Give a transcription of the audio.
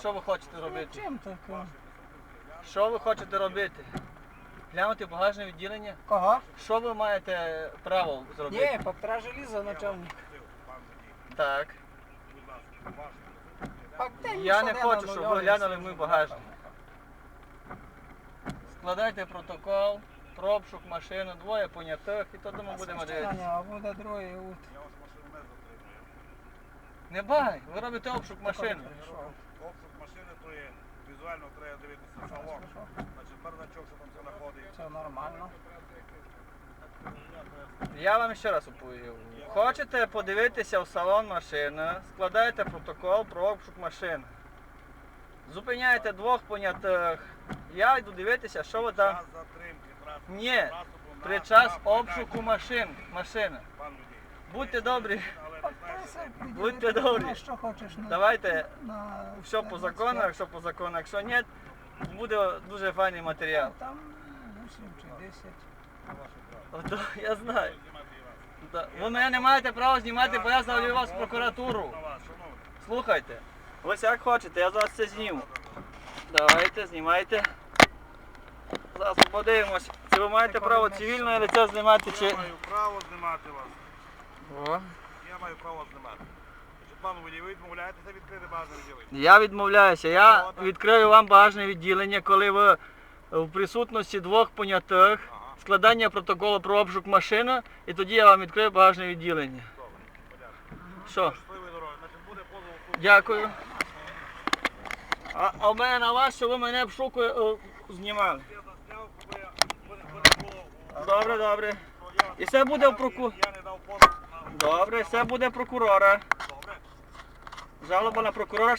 Що ви хочете робити? Чим таке? Що ви хочете робити? Глянути багажне відділення? Кого? Що ви маєте право зробити? Ні, пактра желіза, начальник. Так. Пактра Я не хочу, щоб ви глянули мій багажник. Складайте протокол, про обшук машини, двоє понятих, і то ми будемо дивитися. А буде другий ут. Не бай, ви робите обшук машини. Обшук машини, то є візуально треба дивитися салон. Значить, бардачок, що там все знаходиться. Все нормально. Я вам ще раз оповів. Хочете подивитися в салон машини, складайте протокол про обшук машини. Зупиняєте двох понятих. Я йду дивитися, що ви там. Час затримки. Ні, при час обшуку машин, машини. Будьте добрі, все Будьте добрі. Що хочеш на... давайте на... все по закону, якщо по закону, якщо ні, буде дуже файний матеріал. Там 8 чи 10. Ото я знаю. Ви мене не маєте права знімати, бо я завів вас в прокуратуру. вас. Слухайте, ось як хочете, я зараз це зніму. Давайте, знімайте. Зараз подивимось, чи ви маєте право цивільне лице знімати, чи. Я маю право знімати вас. О. Я маю право знімати. Значить, водій, ви відмовляєтеся відкрити багажне відділення? Я відмовляюся. Я відкрию вам багажне відділення, коли ви в присутності двох понятих, Ага. складання протоколу про обшук машини, і тоді я вам відкрию багажне відділення. Добре. Що? Буде позов. Дякую. А, а в мене на вас, що ви мене в шуку е, знімали. Добре, добре. І це буде в проку. Я не дав позов на Добре, все буде прокурора. добре. Жалоба на прокурора.